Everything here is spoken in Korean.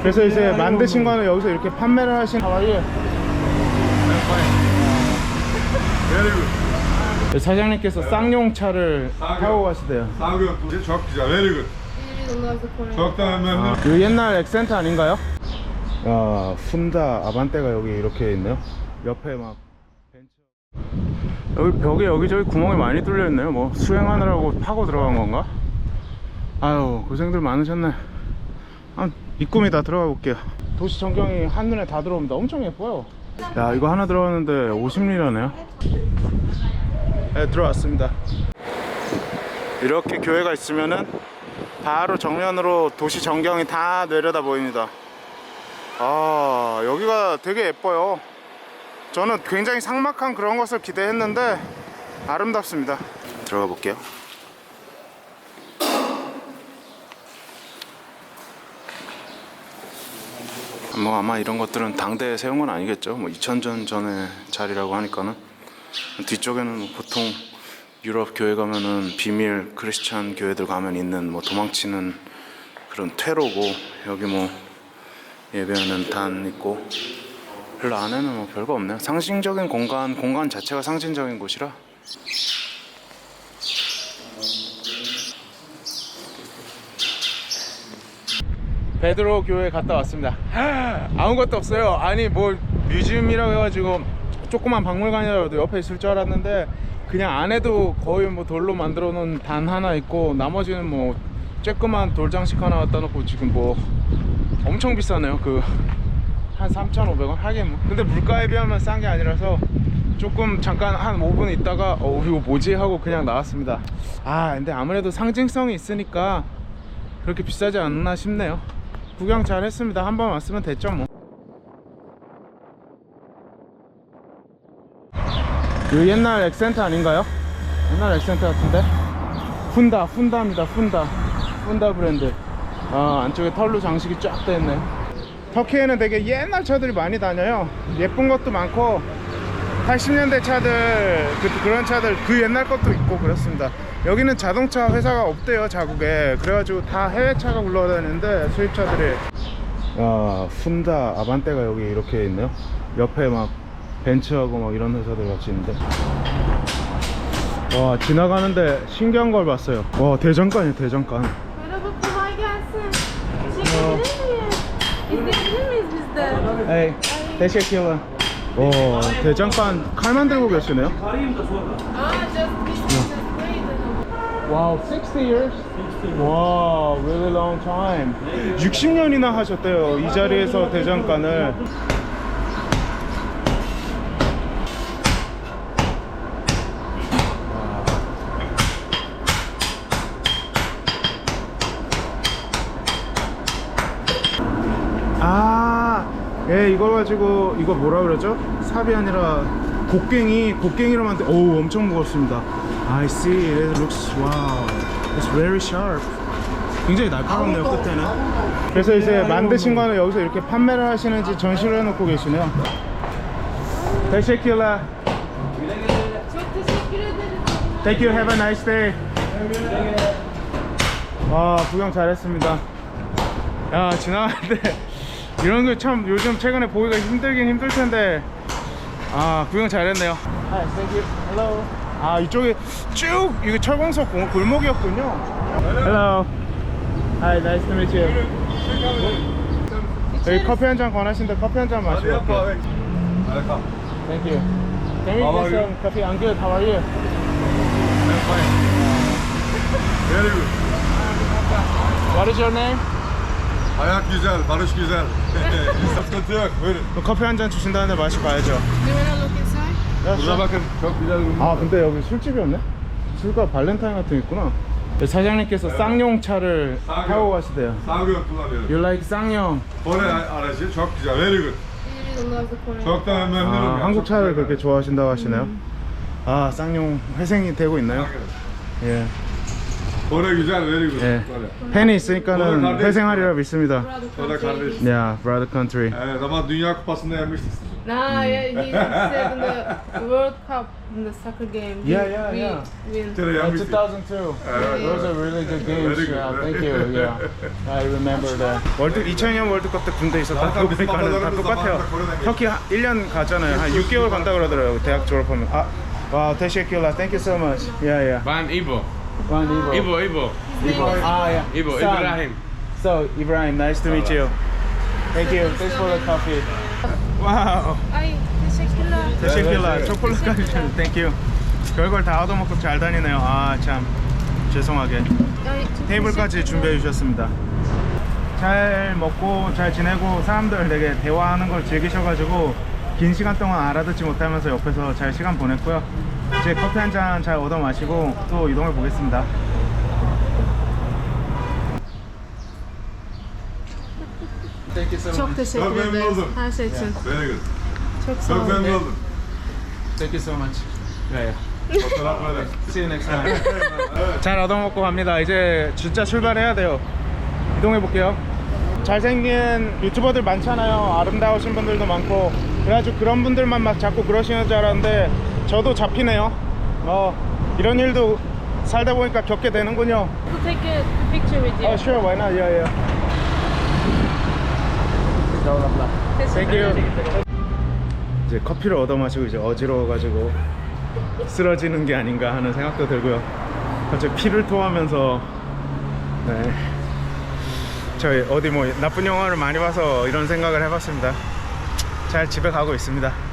그래서 이제 만드신 거는 여기서 이렇게 판매를 하신 good. 사장님께서 쌍용차를 타고 가시대요 güzel. Very good. Memnun. 그 옛날 엑센트 아닌가요? 야 훈다 아반떼가 여기 이렇게 있네요 옆에 막 벤츠 여기 벽에 여기저기 구멍이 많이 뚫려 있네요 뭐 수행하느라고 파고 들어간 건가? 아유 고생들 많으셨네 한 이꿈이다 들어가 볼게요 도시 전경이 한눈에 다 들어옵니다 엄청 예뻐요 야 이거 하나 들어갔는데 50리라네요 네 들어왔습니다 이렇게 교회가 있으면은 바로 정면으로 도시 전경이 다 내려다 보입니다. 아, 여기가 되게 예뻐요. 저는 굉장히 삭막한 그런 것을 기대했는데 아름답습니다. 들어가 볼게요. 뭐 아마 이런 것들은 당대에 세운 건 아니겠죠. 뭐 2000년 전의 자리라고 하니까는 뒤쪽에는 뭐 보통 유럽 교회 가면은 비밀 크리스찬 교회들 가면 있는 뭐 도망치는 그런 퇴로고 여기 뭐 예배하는 단 있고 별로 안에는 뭐 별거 없네요. 상징적인 공간 공간 자체가 상징적인 곳이라 베드로 교회 갔다 왔습니다. 아무것도 없어요. 아니 뭐 뮤지엄이라고 해가지고 조그만 박물관이라도 옆에 있을 줄 알았는데 그냥 안에도 거의 뭐 돌로 만들어 놓은 단 하나 있고 나머지는 뭐 쬐끄만 돌 장식 하나 갖다 놓고 지금 뭐 엄청 비싸네요. 그 한 3,500원 하긴 뭐 근데 물가에 비하면 싼 게 아니라서 조금 잠깐 한 5분 있다가 어 이거 뭐지 하고 그냥 나왔습니다. 아 근데 아무래도 상징성이 있으니까 그렇게 비싸지 않나 싶네요. 구경 잘 했습니다. 한 번 왔으면 됐죠 뭐. 그 옛날 엑센트 아닌가요? 옛날 엑센트 같은데? 훈다, 훈다입니다. 훈다. 훈다 브랜드. 아, 안쪽에 털로 장식이 쫙돼 있네요. 터키에는 되게 옛날 차들이 많이 다녀요. 예쁜 것도 많고 80년대 차들 그, 그런 차들 그 옛날 것도 있고 그렇습니다. 여기는 자동차 회사가 없대요 자국에. 그래가지고 다 해외 차가 굴러다니는데 수입차들이. 야 훈다 아반떼가 여기 이렇게 있네요. 옆에 막 벤츠하고 막 이런 회사들 같이 있는데. 와 지나가는데 신기한 걸 봤어요. 와 대장간이에요 대장간. 에이 대시키와. 와 대장간 칼 만 들고 계시네요. Aa, just biz just wait. 와우, 60 years? 와, really long time. 60년이나 하셨대요. 이 자리에서 대장간을. 아, 예, 이거 가지고 이거 뭐라 그러죠? 삽이 아니라 곡괭이, 곡괭이로 만든. 오, 엄청 무겁습니다. I see. It looks wow. It's very sharp. 굉장히 날카롭네요 끝에는. 그래서 이제 만드신 거는 여기서 이렇게 판매를 하시는지 전시를 해놓고 계시네요. Ederim. Thank you. Have a nice day. 와 구경 잘했습니다. 야 지나가는데 이런 거 참 요즘 최근에 보기가 힘들긴 힘들 텐데 아 구경 잘했네요. Hi, thank you. Hello. 아 이쪽에 쭉 이거 철광석 공- 골목이었군요. Hello. Hi, nice to meet you. 여기 커피 한 잔 권하신데 커피 한 잔 마시고 kalk. Thank you. Can we How get are you? some coffee? I'm good. How are you? I'm fine. Very good. What is your name? Hayat güzel, barış güzel. Sıkıntı yok. Buyurun. 커피 한 잔 주신다는데 마시고 가야죠. Burada bakın çok güzel ürün. 아 근데 여기 술집이었네? 술과 발렌타인 같은 게 있구나 사장님께서 쌍용차를 타고 가시대요 Sağlıyorum kullanıyorum. You like 쌍용 Kore aracı çok güzel. Very good. We really love the Korean. Çok da memnunum. 아, ya, 한국 çok 차를 güzel. 그렇게 좋아하신다고 하시네요 아 쌍용 회생이 되고 있나요? 예, Kore güzel, very good. 예. Kore. 팬이 있으니까는 회생하리라 믿습니다 O da kardeş. Yeah, brother country Evet ama Dünya Kupası'nda yenmiştik. Nah, yeah, he said in the World Cup in the soccer game. Yeah, we, yeah, we yeah. Win. Tell you Uh, everything. 2002. yeah, Those yeah. are really good games. Very good, Yeah, very thank you. Yeah, I remember that. 월드 2000년 월드컵 때 군대 있었다 아, 보니까는 다 비슷하다, 똑같아요. 비슷하다. 터키 한 1년 가잖아요. 한 6개월 간다 그러더라고요. 대학 졸업하면. 아, 와, teşekkürler. Thank you so much. Yeah, yeah. Ben Ibo. One Ivo. Ibo, Ibo. Name is Ah, yeah. Ibo, Son. Ibrahim. So, Ibrahim, nice to meet you. Thank you. Thanks for the coffee. 와우. Ay, teşekkürler. teşekkürler. 초콜릿까지 좀 땡큐. 별걸 다 얻어먹고 잘 다니네요. 아, 참. 죄송하게. 테이블까지. 준비해 주셨습니다. 잘 먹고 잘 지내고 사람들 되게 대화하는 걸 즐기셔가지고 긴 시간 동안 알아듣지 못하면서 옆에서 잘 시간 보냈고요. 이제 커피 한 잔 잘 얻어 마시고 또 이동해 보겠습니다. Thank you so Çok teşekkür Çok memnun ederiz oldum. her şey için. Very good. Çok sağ Çok olun. memnun oldum. Thank you so much. Yeah, yeah. Fotoğrafları. See you next time. 잘 얻어먹고 갑니다. 이제 진짜 출발해야 돼요. 이동해 볼게요. 잘생긴 유튜버들 많잖아요. 아름다우신 분들도 많고. 그래가지고 그런 분들만 막 자꾸 그러시는 줄 알았는데 저도 잡히네요. 어 이런 일도 살다 보니까 겪게 되는군요. To take a picture with you. Oh sure, why not? Yeah, yeah. Thank you. 이제 커피를 얻어 마시고 이제 어지러워가지고 쓰러지는 게 아닌가 하는 생각도 들고요. 갑자기 피를 토하면서 네. 저희 어디 뭐 나쁜 영화를 많이 봐서 이런 생각을 해봤습니다. 잘 집에 가고 있습니다.